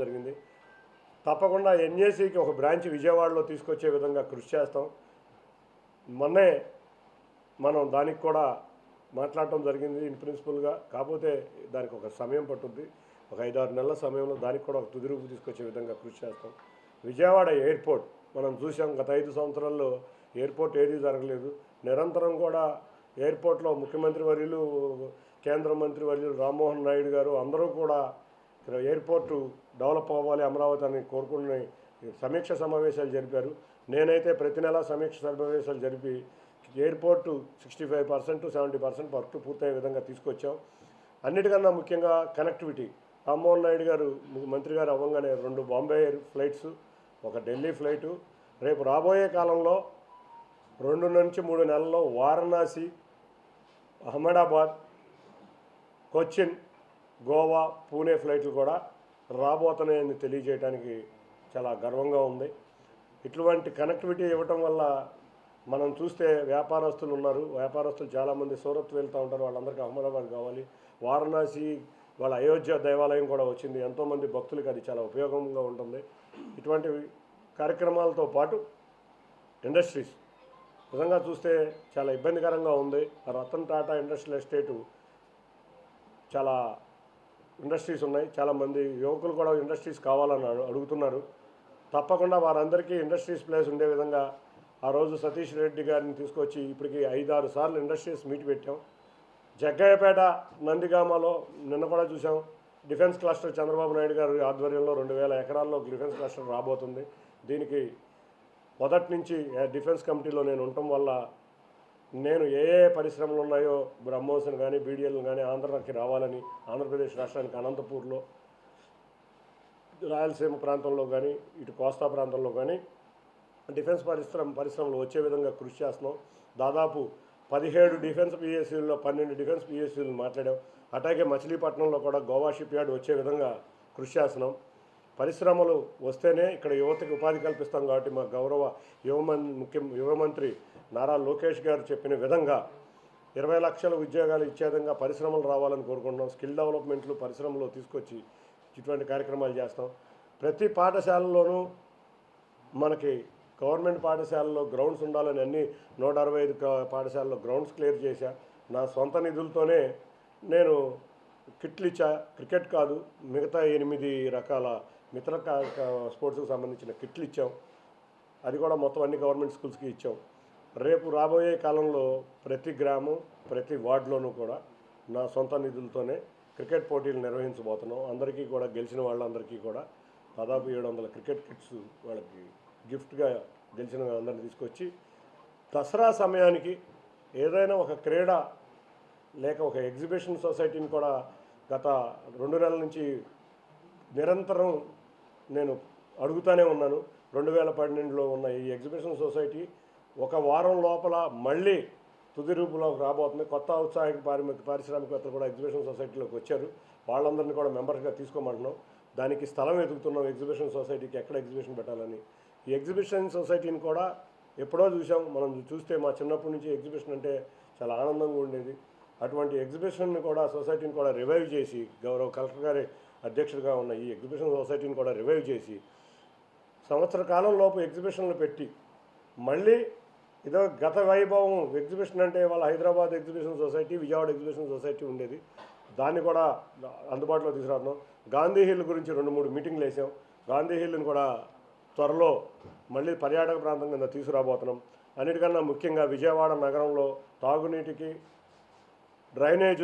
జరిగింది. తప్పకుండా ఎన్ఏసీకి ఒక బ్రాంచ్ విజయవాడలో తీసుకొచ్చే విధంగా కృషి చేస్తాం. మొన్నే మనం దానికి కూడా మాట్లాడటం జరిగింది ఇన్ ప్రిన్సిపల్గా. కాకపోతే దానికి ఒక సమయం పట్టుద్ది. ఒక ఐదారు నెలల సమయంలో దానికి కూడా ఒక తుది రూపు తీసుకొచ్చే విధంగా కృషి చేస్తాం. విజయవాడ ఎయిర్పోర్ట్ మనం చూసాం గత ఐదు సంవత్సరాల్లో ఎయిర్పోర్ట్ ఏదీ జరగలేదు. నిరంతరం కూడా ఎయిర్పోర్ట్లో ముఖ్యమంత్రి వర్యులు కేంద్ర మంత్రి వర్యులు రామ్మోహన్ నాయుడు గారు అందరూ కూడా ఇక్కడ ఎయిర్పోర్టు డెవలప్ అవ్వాలి అమరావతి అని కోరుకుని సమీక్ష సమావేశాలు జరిపారు. నేనైతే ప్రతి నెల సమీక్ష సమావేశాలు జరిపి airport sixty five percent seventy percent work పూర్తయ్యే విధంగా తీసుకొచ్చాం. అన్నిటికన్నా ముఖ్యంగా కనెక్టివిటీ. రామ్మోహన్ నాయుడు గారు మంత్రి గారు అవ్వగానే రెండు బాంబే ఫ్లైట్స్ ఒక ఢిల్లీ ఫ్లైటు. రేపు రాబోయే కాలంలో రెండు నుంచి మూడు నెలల్లో వారణాసి అహ్మదాబాద్ కొచ్చిన్ గోవా పూణే ఫ్లైట్లు కూడా రాబోతున్నాయని తెలియజేయడానికి చాలా గర్వంగా ఉంది. ఇటువంటి కనెక్టివిటీ ఇవ్వటం వల్ల మనం చూస్తే వ్యాపారస్తులు ఉన్నారు. వ్యాపారస్తులు చాలామంది సూరత్ వెళ్తూ ఉంటారు. వాళ్ళందరికీ అహ్మదాబాద్ కావాలి. వారణాసి వాళ్ళ అయోధ్య దేవాలయం కూడా వచ్చింది. ఎంతోమంది భక్తులకి అది చాలా ఉపయోగంగా ఉంటుంది. ఇటువంటి కార్యక్రమాలతో పాటు ఇండస్ట్రీస్ నిజంగా చూస్తే చాలా ఇబ్బందికరంగా ఉంది. రతన్ టాటా ఇండస్ట్రియల్ ఎస్టేటు చాలా ఇండస్ట్రీస్ ఉన్నాయి. చాలామంది యువకులు కూడా ఇండస్ట్రీస్ కావాలని అడుగుతున్నారు. తప్పకుండా వారందరికీ ఇండస్ట్రీస్ ప్లేస్ ఉండే విధంగా ఆ రోజు సతీష్ రెడ్డి గారిని తీసుకొచ్చి ఇప్పటికి ఐదారు సార్లు ఇండస్ట్రీస్ మీట్ పెట్టాం. జగ్గయ్యపేట నందిగామలో నిన్న కూడా చూసాం. డిఫెన్స్ క్లస్టర్ చంద్రబాబు నాయుడు గారి ఆధ్వర్యంలో రెండు వేల ఎకరాల్లో డిఫెన్స్ క్లస్టర్ రాబోతుంది. దీనికి మొదటి నుంచి ఆ డిఫెన్స్ కమిటీలో నేను ఉండటం వల్ల నేను ఏ ఏ పరిశ్రమలు ఉన్నాయో బ్రహ్మోసన్ కానీ బీడీఎల్ని కానీ ఆంధ్రాకి రావాలని ఆంధ్రప్రదేశ్ రాష్ట్రానికి అనంతపూర్లో రాయలసీమ ప్రాంతంలో కానీ ఇటు కోస్తా ప్రాంతంలో కానీ డిఫెన్స్ పరిశ్రమ పరిశ్రమలు వచ్చే విధంగా కృషి చేస్తున్నాం. దాదాపు పదిహేడు డిఫెన్స్ పిఎస్సీల్లో పన్నెండు డిఫెన్స్ పిఎస్సీలు మాట్లాడాం. అట్లాగే మచిలీపట్నంలో కూడా గోవా షిప్ యార్డ్ వచ్చే విధంగా కృషి చేస్తున్నాం. పరిశ్రమలు వస్తేనే ఇక్కడ యువతకి ఉపాధి కల్పిస్తాం కాబట్టి మా గౌరవ యువమన్ ముఖ్య యువమంత్రి నారా లోకేష్ గారు చెప్పిన విధంగా ఇరవై లక్షల ఉద్యోగాలు ఇచ్చే విధంగా పరిశ్రమలు రావాలని కోరుకుంటున్నాం. స్కిల్ డెవలప్మెంట్లు పరిశ్రమలో తీసుకొచ్చి ఇటువంటి కార్యక్రమాలు చేస్తాం. ప్రతి పాఠశాలలోనూ మనకి గవర్నమెంట్ పాఠశాలలో గ్రౌండ్స్ ఉండాలని అన్ని నూట అరవై ఐదు పాఠశాలలో గ్రౌండ్స్ క్లియర్ చేశా. నా సొంత నిధులతోనే నేను కిట్లు ఇచ్చా. క్రికెట్ కాదు మిగతా ఎనిమిది రకాల మిత్ర కా- స్పోర్ట్స్కి సంబంధించిన కిట్లు ఇచ్చాం. అది కూడా మొత్తం అన్ని గవర్నమెంట్ స్కూల్స్కి ఇచ్చాం. రేపు రాబోయే కాలంలో ప్రతి గ్రామం ప్రతి వార్డులోనూ కూడా నా సొంత నిధులతోనే క్రికెట్ పోటీలు నిర్వహించబోతున్నాం. అందరికీ కూడా గెలిచిన వాళ్ళందరికీ కూడా దాదాపు ఏడు వందల క్రికెట్ కిట్స్ వాళ్ళకి గిఫ్ట్గా గెలిచిన వాళ్ళందరినీ తీసుకొచ్చి దసరా సమయానికి ఏదైనా ఒక క్రీడ లేక ఒక ఎగ్జిబిషన్ సొసైటీని కూడా గత రెండు నెలల నుంచి నిరంతరం నేను అడుగుతానే ఉన్నాను. రెండు వేల పన్నెండులో ఉన్న ఈ ఎగ్జిబిషన్ సొసైటీ ఒక వారం లోపల మళ్ళీ తుది రూపంలోకి రాబోతుంది. కొత్త ఔత్సాహిక పారిశ్రామిక పారిశ్రామికవేత్తలు కూడా ఎగ్జిబిషన్ సొసైటీలోకి వచ్చారు. వాళ్ళందరినీ కూడా మెంబర్స్గా తీసుకోమంటున్నాం. దానికి స్థలం వెతుకుతున్నాం ఎగ్జిబిషన్ సొసైటీకి ఎక్కడ ఎగ్జిబిషన్ పెట్టాలని. ఈ ఎగ్జిబిషన్ సొసైటీని కూడా ఎప్పుడో చూసాం మనం చూస్తే మా చిన్నప్పటి నుంచి ఎగ్జిబిషన్ అంటే చాలా ఆనందంగా ఉండేది. అటువంటి ఎగ్జిబిషన్ని కూడా సొసైటీని కూడా రివైవ్ చేసి గౌరవ కలెక్టర్ గారి అధ్యక్షుడిగా ఉన్న ఈ ఎగ్జిబిషన్ సొసైటీని కూడా రివైవ్ చేసి సంవత్సర కాలంలోపు ఎగ్జిబిషన్లు పెట్టి మళ్ళీ ఇదో గత వైభవం ఎగ్జిబిషన్ అంటే వాళ్ళ Hyderabad exhibition society Vijayawada exhibition society ఉండేది. దాన్ని కూడా అందుబాటులో తీసుకురాతున్నాం గాంధీ హిల్ గురించి రెండు మూడు మీటింగ్లు వేసాం. గాంధీ హిల్ని కూడా త్వరలో మళ్ళీ పర్యాటక ప్రాంతం కింద తీసుకురాబోతున్నాం. అన్నిటికన్నా ముఖ్యంగా విజయవాడ నగరంలో తాగునీటికి డ్రైనేజీలు